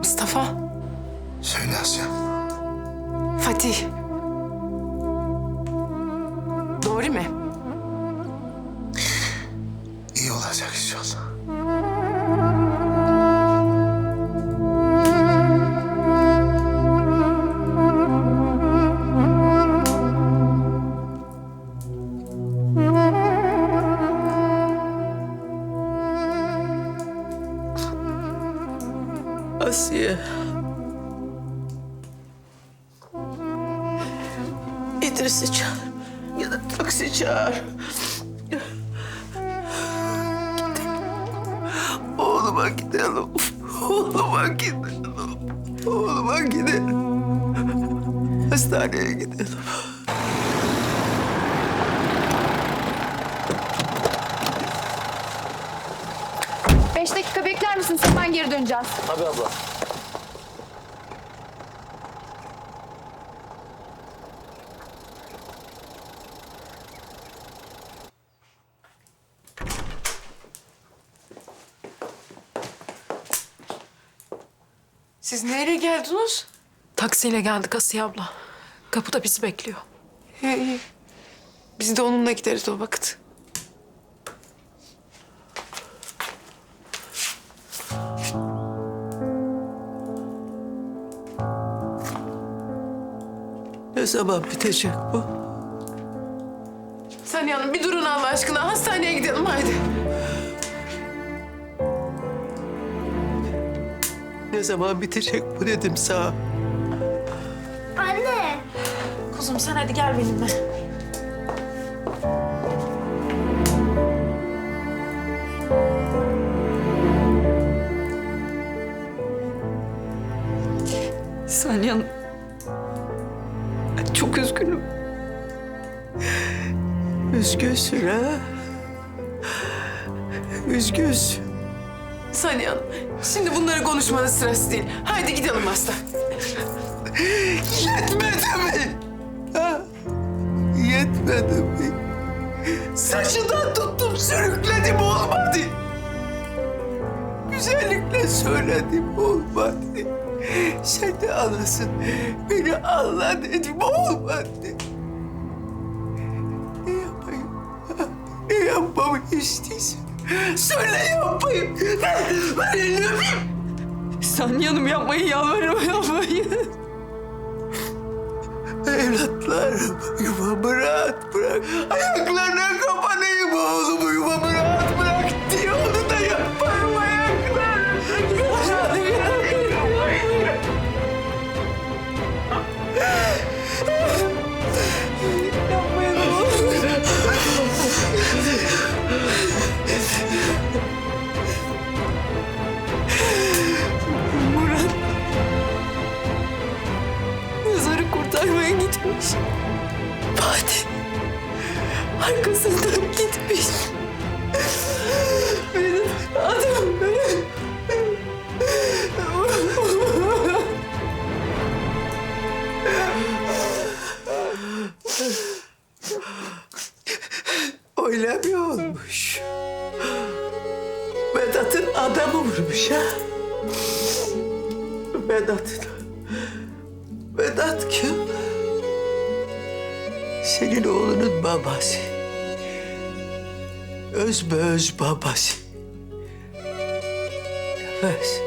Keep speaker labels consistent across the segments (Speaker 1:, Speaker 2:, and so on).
Speaker 1: Mustafa. Söyle
Speaker 2: Asya. Fatih. Çağır. Oğluma gidelim. Oğluma gidelim. Oğluma gidelim. Hastaneye gidelim.
Speaker 3: Beş dakika bekler misiniz? Hemen geri döneceğiz.
Speaker 1: Tabii abla.
Speaker 2: Siz nereye geldiniz?
Speaker 4: Taksiyle geldik Asiye abla. Kapıda bizi bekliyor.
Speaker 2: İyi, iyi. Biz de onunla gideriz o vakit. Ne zaman bitecek bu? Saniye Hanım bir durun Allah aşkına. Ne zaman bitecek bu dedim sana.
Speaker 3: Anne.
Speaker 4: Kuzum sen hadi gel benimle.
Speaker 2: Saniye Hanım. Çok üzgünüm. Üzgünsün ha? Üzgünsün. Saniye Hanım, şimdi bunları konuşmanın sırası değil. Haydi gidelim hasta. Yetmedi mi? Ha? Yetmedi mi? Saçından tuttum sürükledim olmadı. Güzellikle söyledim olmadı. Sen de anasın. Beni anla dedim olmadı. Ne yapayım? Ne yapmamı istiyorsun? Söyle yapayım. Ben, ben elini öpeyim. Saniye Hanım yapmayın yalvarırım yapmayın. Evlatlarım yuvamı rahat bırak. Ayaklarına kapanayım oğlumu yuvamı Fatih. Arkasından gitmiş. Benim adım benim. Öyle mi olmuş? Vedat'ın adamı vurmuş ha? Vedat'ın. Vedat kim? Senin oğlunun babası. Öz be öz babası. Evet.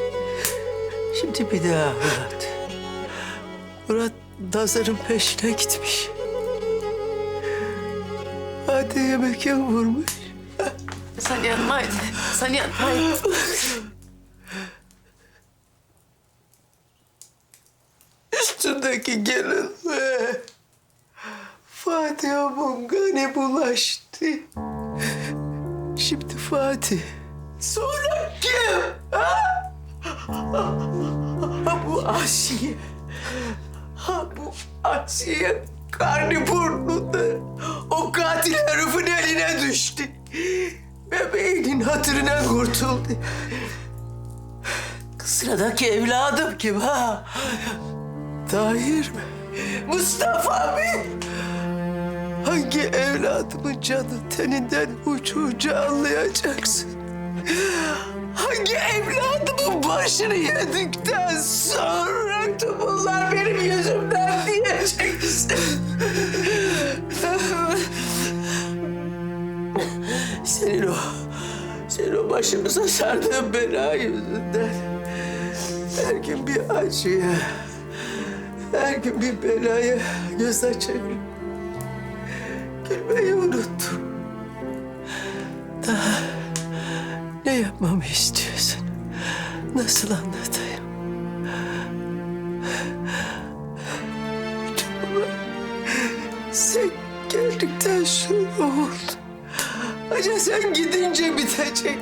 Speaker 2: Şimdi bir daha Murat. Murat Nazar'ın peşine gitmiş. Hadi yemek yem vurmuş.
Speaker 4: Haydi. Saniye Hanım haydi.
Speaker 2: Üstündeki gelin ve Fatih'e Mungani bulaştı. Şimdi Fatih. Sonra kim? Ha? Ha, bu Asiye. Ha bu Asiye karnı burnunda. O katil herifin eline düştü. Bebeğinin hatırına kurtuldu. Sıradaki evladım kim ha? Tahir mi? Mustafa mı? Hangi evladımın canı teninden uç uca anlayacaksın? Hangi evladımın başını yedikten sonra bunlar benim yüzümden diyeceksin? Senin o Senin o başımıza sardığın bela yüzünden. Her gün bir acıya, her gün bir belaya göz açıyorum. Gülmeyi unuttum. Daha ne yapmamı istiyorsun? Nasıl anlatayım? Tuğba, sen geldikten sonra oldu. Acaba sen gidince bitecek.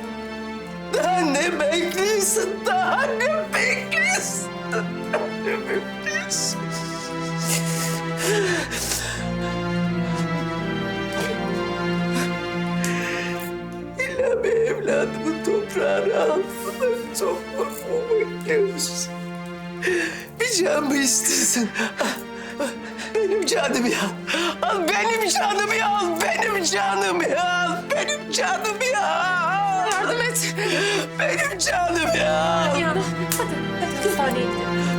Speaker 2: Daha ne bekliyorsun? Daha ne bekliyorsun? Daha ne bekliyorsun? Alsın. Çok bekliyorsun? Bir can mı istiyorsun? Benim canımı al. Al benim canımı al. Benim canımı al. Benim canımı al.
Speaker 4: Yardım et.
Speaker 2: Benim canımı al.
Speaker 4: Yani hadi, hadi hastaneye gidelim.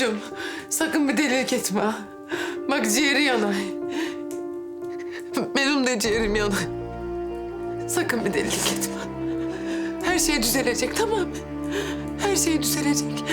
Speaker 1: Elçucuğum sakın bir delilik etme. Bak ciğeri yanar. Benim de ciğerim yanar. Sakın bir delilik etme. Her şey düzelecek tamam mı? Her şey düzelecek.